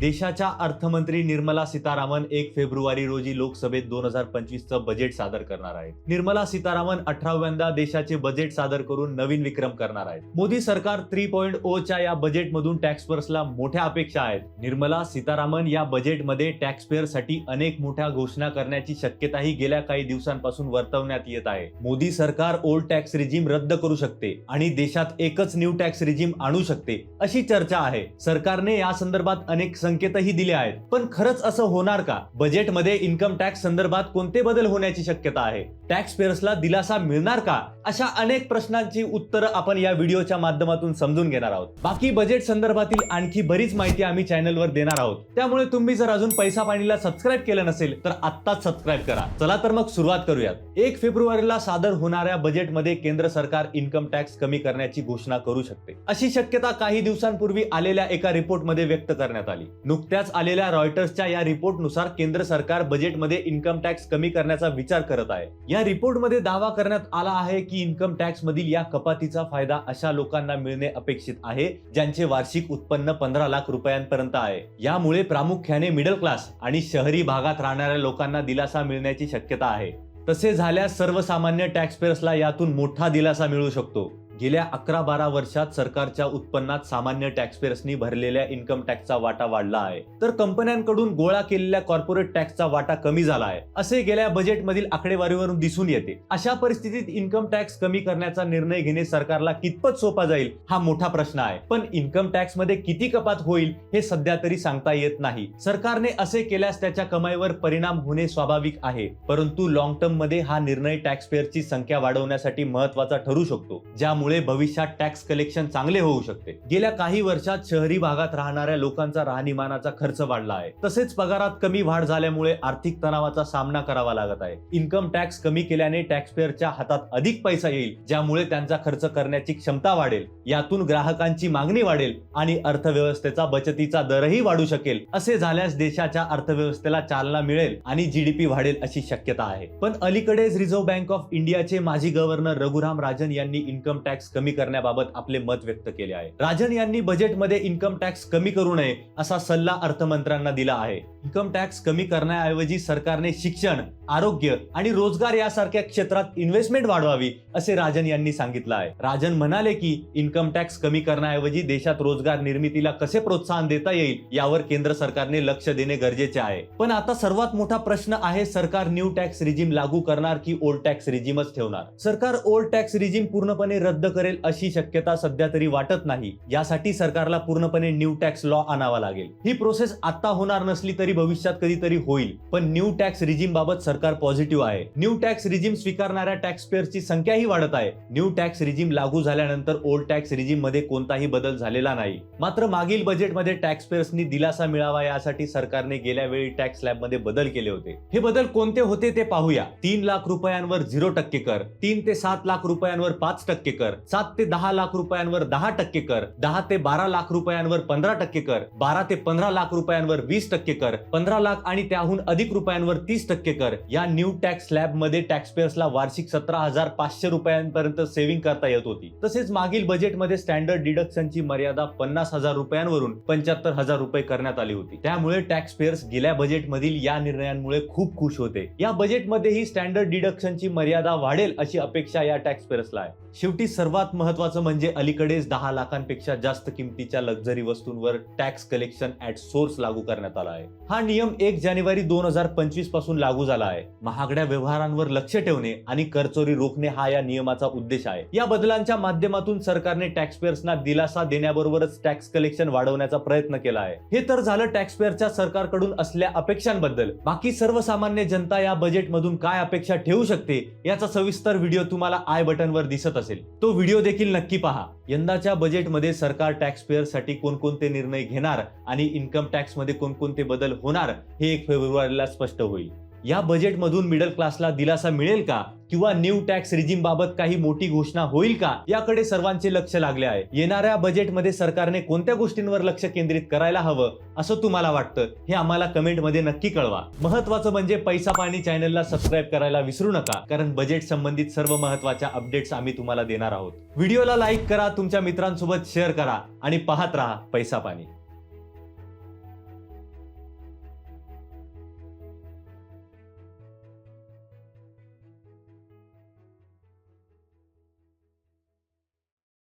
देशाच्या अर्थमंत्री निर्मला सीतारामन एक फेब्रुवारी रोजी लोकसभेत दोन हजार पंचवीसचं बजेट सादर करणार आहेत. निर्मला सीतारामन अठराव्यांदा देशाचे बजेट सादर करून नवीन विक्रम करणार आहेत. मोदी सरकार थ्री पॉईंट ओ च्या या बजेटमधून टॅक्सपेअर्सला मोठ्या अपेक्षा आहेत. निर्मला सीतारामन या बजेटमध्ये टॅक्सपेअरसाठी अनेक मोठ्या घोषणा करण्याची शक्यताही गेल्या काही दिवसांपासून वर्तवण्यात येत आहे. मोदी सरकार ओल्ड टॅक्स रिजिम रद्द करू शकते आणि देशात एकच न्यू टॅक्स रिजिम आणू शकते अशी चर्चा आहे. सरकारने या संदर्भात अनेक संकेतही दिले आहेत. पण खरंच असं होणार का? बजेटमध्ये इन्कम टॅक्स संदर्भात कोणते बदल होण्याची शक्यता आहे? टॅक्स पेयर्सला दिलासा मिळणार का? अशा अनेक प्रश्नांची उत्तरं आपण या व्हिडिओच्या माध्यमातून समजून घेणार आहोत. बाकी बजेट संदर्भातील आणखी बरीच माहिती आम्ही चॅनलवर देणार आहोत. त्यामुळे तुम्ही जर अजून पैसा पाणीला सबस्क्राईब केलं नसेल तर आत्ताच सबस्क्राईब करा. चला तर मग सुरुवात करूयात. एक फेब्रुवारीला सादर होणाऱ्या बजेटमध्ये केंद्र सरकार इन्कम टॅक्स कमी करण्याची घोषणा करू शकते. अशी शक्यता काही दिवसांपूर्वी आलेल्या एका रिपोर्टमध्ये व्यक्त करण्यात आली. नुकत्याच आलेल्या रॉयटर्सच्या या रिपोर्टनुसार केंद्र सरकार बजेटमध्ये इन्कम टॅक्स कमी करण्याचा विचार करत आहे. या रिपोर्टमध्ये दावा करण्यात आला आहे की इन्कम टॅक्स मधील या कपातीचा फायदा अशा लोकांना मिळणे अपेक्षित आहे ज्यांचे वार्षिक उत्पन्न पंधरा लाख रुपयांपर्यंत आहे. यामुळे प्रामुख्याने मिडल क्लास आणि शहरी भागात राहणाऱ्या लोकांना दिलासा मिळण्याची शक्यता आहे. तसे झाल्यास सर्वसामान्य टॅक्सपेअर्सला यातून मोठा दिलासा मिळू शकतो. गेल्या अकरा बारा वर्षात सरकारच्या उत्पन्नात सामान्य टॅक्सपेयर्सनी भरलेल्या इन्कम टॅक्सचा वाटा वाढला आहे. तर कंपन्यांकडून गोळा केलेल्या कॉर्पोरेट टॅक्सचा वाटा कमी झाला आहे. असे गेल्या बजेटमधील आकडेवारीवरून दिसून येते. अशा परिस्थितीत इन्कम टॅक्स कमी करण्याचा निर्णय घेणे सरकारला कितपत सोपा जाईल हा मोठा प्रश्न आहे. पण इन्कम टॅक्समध्ये किती कपात होईल हे सध्या तरी सांगता येत नाही. सरकारने असे केल्यास त्याच्या कमाईवर परिणाम होणे स्वाभाविक आहे. परंतु लॉंग टर्ममध्ये हा निर्णय टॅक्सपेअरची संख्या वाढवण्यासाठी महत्त्वाचा ठरू शकतो. ज्यामुळे त्यामुळे भविष्यात टॅक्स कलेक्शन चांगले होऊ शकते. गेल्या काही वर्षात शहरी भागात राहणाऱ्या लोकांचा राहणीमानाचा खर्च वाढला आहे. तसेच पगारात कमी वाढ झाल्यामुळे आर्थिक तणावाचा सामना करावा लागत आहे. इन्कम टॅक्स कमी केल्याने टॅक्सपेअरच्या हातात अधिक पैसा येईल ज्यामुळे त्यांचा खर्च करण्याची क्षमता वाढेल. यातून ग्राहकांची मागणी वाढेल आणि अर्थव्यवस्थेचा बचतीचा दरही वाढू शकेल. असे झाल्यास देशाच्या अर्थव्यवस्थेला चालना मिळेल आणि जीडीपी वाढेल अशी शक्यता आहे. पण अलीकडेच रिझर्व्ह बँक ऑफ इंडियाचे माजी गव्हर्नर रघुराम राजन यांनी इन्कम टॅक्स टॅक्स कमी करण्याबाबत आपले मत व्यक्त केले आहे. राजन यांनी बजेटमध्ये इन्कम टॅक्स कमी करू नये असा सल्ला अर्थमंत्र्यांना दिला आहे. इन्कम टॅक्स कमी करण्याऐवजी सरकारने शिक्षण आरोग्य आणि रोजगार यासारख्या क्षेत्रात इन्व्हेस्टमेंट वाढवावी असे राजन यांनी सांगितलं आहे. राजन म्हणाले की इन्कम टॅक्स कमी करण्याऐवजी देशात रोजगार निर्मितीला कसे प्रोत्साहन देता येईल यावर केंद्र सरकारने लक्ष देणे गरजेचे आहे. पण आता सर्वात मोठा प्रश्न आहे सरकार न्यू टॅक्स रिजिम लागू करणार की ओल्ड टॅक्स रिजिमच ठेवणार? सरकार ओल्ड टॅक्स रिजिम पूर्णपणे रद्द करेल अशी शक्यता सध्या तरी वाटत नाही. यासाठी सरकारला पूर्णपणे न्यू टॅक्स लॉ आणावा लागेल. ही प्रोसेस आता होणार नसली तरी भविष्यात कधीतरी होईल. पण न्यू टॅक्स रिजिम बाबत सरकार पॉझिटिव्ह आहे. न्यू टॅक्स रिजिम स्वीकारणाऱ्या टॅक्स पेअरची संख्याही वाढत आहे. न्यू टॅक्स रिजिम लागू झाल्यानंतर ओल्ड टॅक्स रिजिममध्ये कोणताही बदल झालेला नाही. मात्र मागील बजेटमध्ये टॅक्स पेअर्सनी दिलासा मिळावा यासाठी सरकारने गेल्या वेळी टॅक्स स्लॅबमध्ये बदल केले होते. हे बदल कोणते होते ते पाहूया. तीन लाख रुपयांवर झिरो टक्के कर. तीन ते सात लाख रुपयांवर पाच टक्के कर. सात ते दहा लाख रुपयांवर दहा टक्के कर. दहा ते बारा लाख रुपयांवर पंधरा टक्के कर. बारा ते पंधरा लाख रुपयांवर वीस टक्के कर. पंधरा लाख आणि त्याहून अधिक रुपयांवर तीस टक्के कर. या न्यू टॅक्स स्लॅबमध्ये टॅक्सपेअर्सला वार्षिक सतरा हजार पाचशे रुपयांपर्यंत सेव्हिंग करता येत होती. तसेच मागील बजेटमध्ये स्टँडर्ड डिडक्शनची मर्यादा पन्नास हजार रुपयांवरून पंच्याहत्तर हजार रुपये करण्यात आली होती. त्यामुळे टॅक्सपेयर्स गेल्या बजेटमधील या निर्णयांमुळे खूप खुश होते. या बजेटमध्ये ही स्टँडर्ड डिडक्शनची मर्यादा वाढेल अशी अपेक्षा या टॅक्सपेयर्सला आहे. शेवटी सर्वात महत्वाचं म्हणजे अलीकडेच दहा लाखांपेक्षा जास्त किमतीच्या लक्झरी वस्तूंवर टॅक्स कलेक्शन ऍट सोर्स लागू करण्यात आला आहे. हा नियम एक जानेवारी दोन हजार पंचवीसपासून लागू झाला आहे. महागड्या व्यवहारांवर लक्ष ठेवणे आणि करचोरी रोखणे हा या नियमाचा उद्देश आहे. या बदलांच्या माध्यमातून सरकारने टॅक्सपेअर्सना दिलासा देण्याबरोबरच टॅक्स कलेक्शन वाढवण्याचा प्रयत्न केला आहे. हे तर झालं टॅक्सपेअरच्या सरकारकडून असल्या अपेक्षांबद्दल. बाकी सर्वसामान्य जनता या बजेटमधून काय अपेक्षा ठेवू शकते याचा सविस्तर व्हिडिओ तुम्हाला आय बटनवर दिसत असेल. तो व्हिडिओ देखील नक्की पहा. यंदाच्या बजेटमध्ये सरकार टॅक्सपेअरसाठी कोणकोणते निर्णय घेणार आणि इन्कम टॅक्समध्ये कोणकोणते बदल होणार हे एक फेब्रुवारीला स्पष्ट होईल. या बजेटमधून मिडल क्लासला दिलासा मिळेल का? किंवा न्यू टॅक्स रिजिम बाबत काही मोठी घोषणा होईल का? याकडे सर्वांचे लक्ष लागले आहे. येणाऱ्या बजेटमध्ये सरकारने कोणत्या गोष्टींवर लक्ष केंद्रित करायला हवं असं तुम्हाला वाटतं? हे आम्हाला कमेंटमध्ये नक्की कळवा. महत्वाचं म्हणजे पैसा पाणी चॅनलला सबस्क्राईब करायला विसरू नका कारण बजेट संबंधित सर्व महत्त्वाच्या अपडेट्स आम्ही तुम्हाला देणार आहोत. व्हिडिओला लाईक करा तुमच्या मित्रांसोबत शेअर करा आणि पाहत राहा पैसा पाणी.